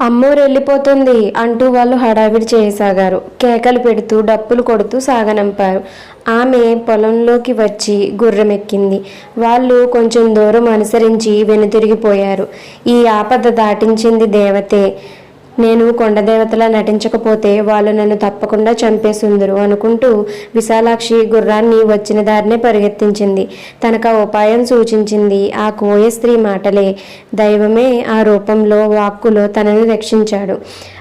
అమ్మోరు వెళ్ళిపోతుంది అంటూ వాళ్ళు హడావిడి చేయసాగారు కేకలు పెడుతూ డప్పులు కొడుతూ సాగనంపారు. ఆమె పొలంలోకి వచ్చి గుర్రమెక్కింది. వాళ్ళు కొంచెం దూరం అనుసరించి వెనుతిరిగిపోయారు. ఈ ఆపద దాటించింది దేవతే. నేను కొండదేవతలా నటించకపోతే వాళ్ళు నన్ను తప్పకుండా చంపేసుందరు అనుకుంటూ విశాలాక్షి గుర్రాన్ని వచ్చిన దారినే పరిగెత్తించింది. తనకు ఆ ఉపాయం సూచించింది. ఆ కోయ స్త్రీ మాటలే. దైవమే ఆ రూపంలో వాక్కులో తనను రక్షించాడు.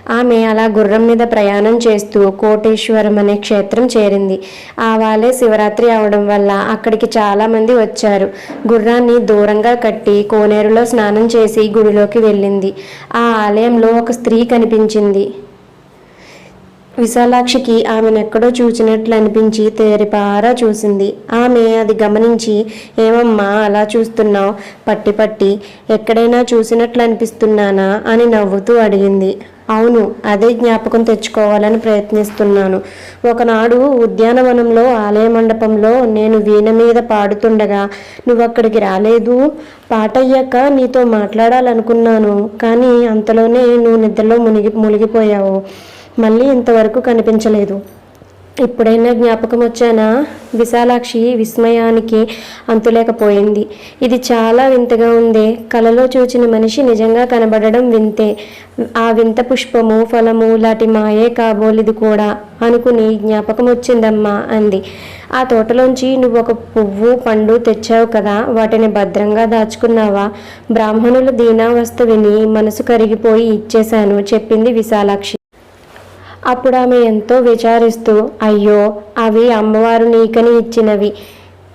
ఆమె అలా గుర్రం మీద ప్రయాణం చేస్తూ కోటేశ్వరం అనే క్షేత్రం చేరింది. ఆ వాళ్ళే శివరాత్రి అవడం వల్ల అక్కడికి చాలామంది వచ్చారు. గుర్రాన్ని దూరంగా కట్టి కోనేరులో స్నానం చేసి గుడిలోకి వెళ్ళింది. ఆ ఆలయంలో ఒక స్త్రీ కనిపించింది. విశాలాక్షికి ఆమెనెక్కడో చూసినట్లు అనిపించి తేరిపారా చూసింది. ఆమె అది గమనించి ఏమమ్మా అలా చూస్తున్నావు? పట్టి పట్టి ఎక్కడైనా చూసినట్లు అనిపిస్తున్నానా అని నవ్వుతూ అడిగింది. అవును అదే జ్ఞాపకం తెచ్చుకోవాలని ప్రయత్నిస్తున్నాను. ఒకనాడు ఉద్యానవనంలో ఆలయ మండపంలో నేను వీణ మీద పాడుతుండగా నువ్వు అక్కడికి రాలేదు. పాట అయ్యాక నీతో మాట్లాడాలనుకున్నాను కానీ అంతలోనే నువ్వు నిద్రలో మునిగి మునిగిపోయావు. మళ్ళీ ఇంతవరకు కనిపించలేదు. ఎప్పుడైనా జ్ఞాపకం వచ్చానా? విశాలాక్షి విస్మయానికి అంతులేకపోయింది. ఇది చాలా వింతగా ఉంది. కలలో చూచిన మనిషి నిజంగా కనబడడం వింతే. ఆ వింత పుష్పము ఫలము లాంటి మాయే కాబోలిది కూడా అనుకుని జ్ఞాపకం వచ్చిందమ్మా అంది. ఆ తోటలోంచి నువ్వు ఒక పువ్వు పండు తెచ్చావు కదా? వాటిని భద్రంగా దాచుకున్నావా? బ్రాహ్మణుల దీనావస్థ విని మనసు కరిగిపోయి ఇచ్చేశాను చెప్పింది విశాలాక్షి. అప్పుడు ఆమె ఎంతో విచారిస్తూ అయ్యో అవి అమ్మవారు నీకని ఇచ్చినవి.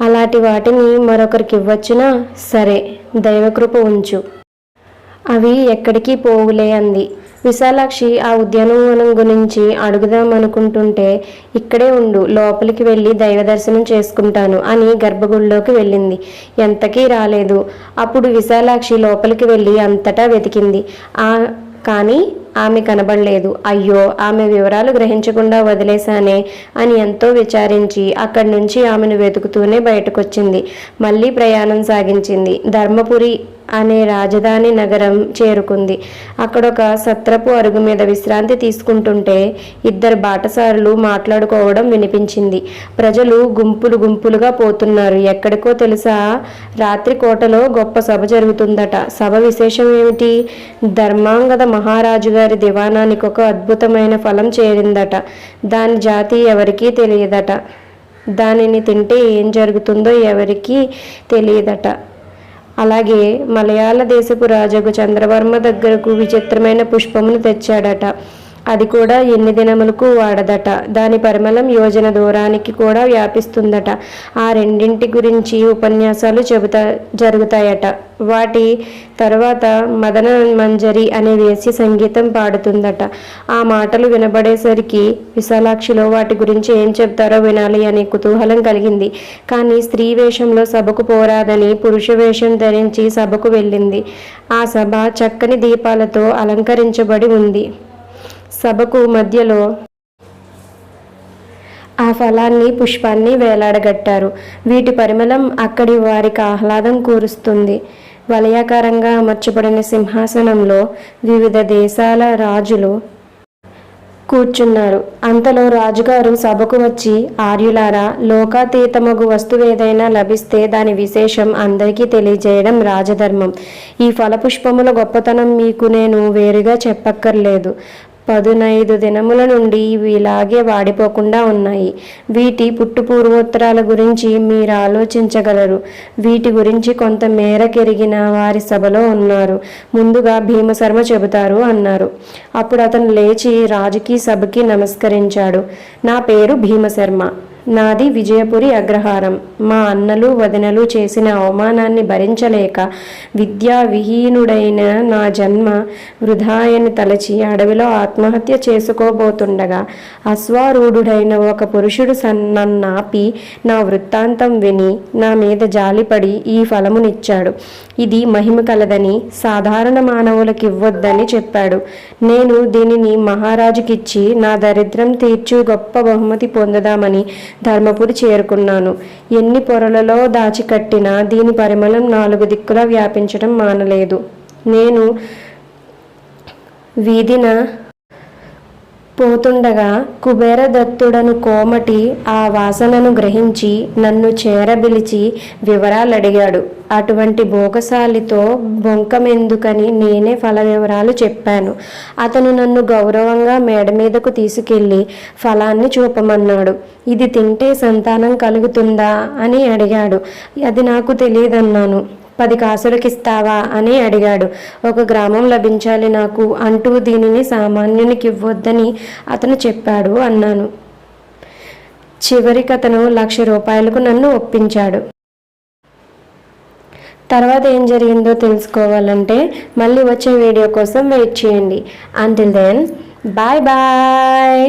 అలాంటి వాటిని మరొకరికి ఇవ్వచ్చునా? సరే దైవకృప ఉంచు. అవి ఎక్కడికి పోవులే అంది. విశాలాక్షి ఆ ఉద్యానవనం గురించి అడుగుదామనుకుంటుంటే ఇక్కడే ఉండు లోపలికి వెళ్ళి దైవ దర్శనం చేసుకుంటాను అని గర్భగుడిలోకి వెళ్ళింది. ఎంతకీ రాలేదు. అప్పుడు విశాలాక్షి లోపలికి వెళ్ళి అంతటా వెతికింది. ఆ కానీ ఆమె కనబడలేదు. అయ్యో ఆమె వివరాలు గ్రహించకుండా వదిలేశానే అని ఎంతో విచారించి అక్కడి నుంచి ఆమెను వెతుకుతూనే బయటకొచ్చింది. మళ్ళీ ప్రయాణం సాగించింది. ధర్మపురి అనే రాజధాని నగరం చేరుకుంది. అక్కడ ఒక సత్రపు అరుగు మీద విశ్రాంతి తీసుకుంటుంటే ఇద్దరు బాటసారులు మాట్లాడుకోవడం వినిపించింది. ప్రజలు గుంపులు గుంపులుగా పోతున్నారు. ఎక్కడికో తెలుసా? రాత్రి కోటలో గొప్ప సభ జరుగుతుందట. సభ విశేషం ఏమిటి? ధర్మాంగద మహారాజు గారి దివాణానికి ఒక అద్భుతమైన ఫలం చేరిందట. దాని జాతి ఎవరికీ తెలియదట. దానిని తింటే ఏం జరుగుతుందో ఎవరికీ తెలియదట. అలాగే మలయాళ దేశపు రాజగు చంద్రవర్మ దగ్గరకు విచిత్రమైన పుష్పమును తెచ్చాడట. అది కూడా ఎన్ని దినములకు వాడదట. దాని పరిమళం యోజన దూరానికి కూడా వ్యాపిస్తుందట. ఆ రెండింటి గురించి ఉపన్యాసాలు చెబుతా జరుగుతాయట. వాటి తర్వాత మదన మంజరి అనే వేసి సంగీతం పాడుతుందట. ఆ మాటలు వినబడేసరికి విశాలాక్షిలో వాటి గురించి ఏం చెప్తారో వినాలి అనే కుతూహలం కలిగింది. కానీ స్త్రీ వేషంలో సభకు పోరాదని పురుష వేషం ధరించి సభకు వెళ్ళింది. ఆ సభ చక్కని దీపాలతో అలంకరించబడి ఉంది. సభకు మధ్యలో ఆ ఫలాన్ని పుష్పాన్ని వేలాడగట్టారు. వీటి పరిమళం అక్కడి వారికి ఆహ్లాదం కూరుస్తుంది. వలయాకారంగా అమర్చబడిన సింహాసనంలో వివిధ దేశాల రాజులు కూర్చున్నారు. అంతలో రాజుగారు సభకు వచ్చి ఆర్యులారా లోకాతీతమగు వస్తువేదైనా లభిస్తే దాని విశేషం అందరికీ తెలియజేయడం రాజధర్మం. ఈ ఫలపుష్పముల గొప్పతనం మీకు నేను వేరుగా చెప్పక్కర్లేదు. పదునైదు దినముల నుండి ఇవి ఇలాగే వాడిపోకుండా ఉన్నాయి. వీటి పుట్టు పూర్వోత్తరాల గురించి మీరు ఆలోచించగలరు. వీటి గురించి కొంత మేరకెరిగిన వారి సభలో ఉన్నారు. ముందుగా భీమశర్మ చెబుతారు అన్నారు. అప్పుడు అతను లేచి రాజుకి సభకి నమస్కరించాడు. నా పేరు భీమశర్మ. నాది విజయపురి అగ్రహారం. మా అన్నలు వదినలు చేసిన అవమానాన్ని భరించలేక విద్యా విహీనుడైన నా జన్మ వృధాయని తలచి అడవిలో ఆత్మహత్య చేసుకోబోతుండగా అశ్వారూఢుడైన ఒక పురుషుడు సన్నన్నాపి నా వృత్తాంతం విని నా మీద జాలిపడి ఈ ఫలమునిచ్చాడు. ఇది మహిమ కలదని సాధారణ మానవులకు ఇవ్వొద్దని చెప్పాడు. నేను దీనిని మహారాజుకిచ్చి నా దరిద్రం తీర్చు గొప్ప బహుమతి పొందుదామని ధర్మపురి చేరుకున్నాను. ఎన్ని పొరలలో దాచికట్టినా దీని పరిమళం నాలుగు దిక్కులా వ్యాపించడం మానలేదు. నేను వీధిన పోతుండగా కుబేరదత్తుడను కోమటి ఆ వాసనను గ్రహించి నన్ను చేరబిలిచి వివరాలు అడిగాడు అటువంటి భోగశాలితో బొంకమెందుకని నేనే ఫల వివరాలు చెప్పాను. అతను నన్ను గౌరవంగా మేడ మీదకు తీసుకెళ్ళి ఫలాన్ని చూపమన్నాడు. ఇది తింటే సంతానం కలుగుతుందా అని అడిగాడు. అది నాకు తెలియదన్నాను. పది కాసులకిస్తావా అని అడిగాడు. ఒక గ్రామం లభించాలి నాకు అంటూ దీనిని సామాన్యునికి ఇవ్వొద్దని అతను చెప్పాడు అన్నాను. చివరికి అతను లక్ష రూపాయలకు నన్ను ఒప్పించాడు. తర్వాత ఏం జరిగిందో తెలుసుకోవాలంటే మళ్ళీ వచ్చే వీడియో కోసం వెయిట్ చేయండి. Until then bye bye